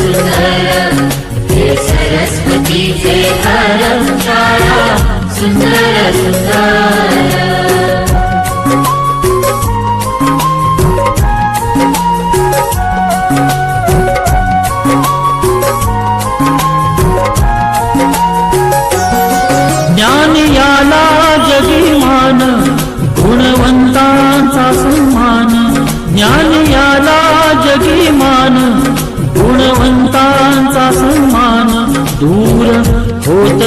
सुंदर हे सरस्वतीचे घर सुंदर सुंदर ज्ञान याला जगिमान गुणवंतांचा सन्मान ज्ञान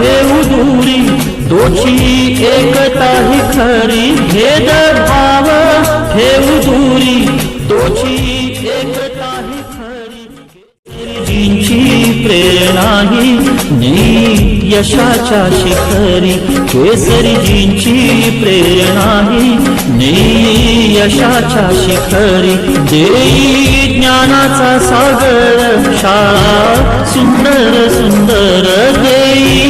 घेऊ दूरी दोषी एकता ही खरी भेदभाव. ठेवू दूरी दोषी एकता ही खरी केसरीजींची प्रेरणा ही नी यशाच्या शिखरी. केसरीजींची प्रेरणा ही ने यशाच्या शिखरी. देई ज्ञानाचा सागर शाळा सुंदर सुंदर देई.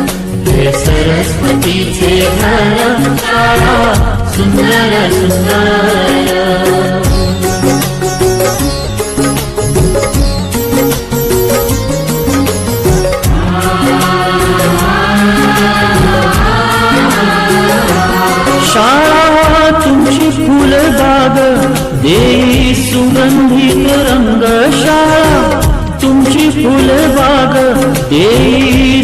सरस्वतीचे सुंदर सुंदर. फुलबाग देई सुगंधित रंग शाळा तुमची फुलबाग देई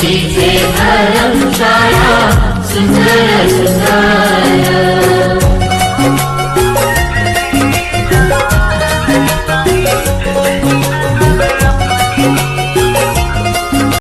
सरस्वतीचे घर शाळा सुंदर सुंदर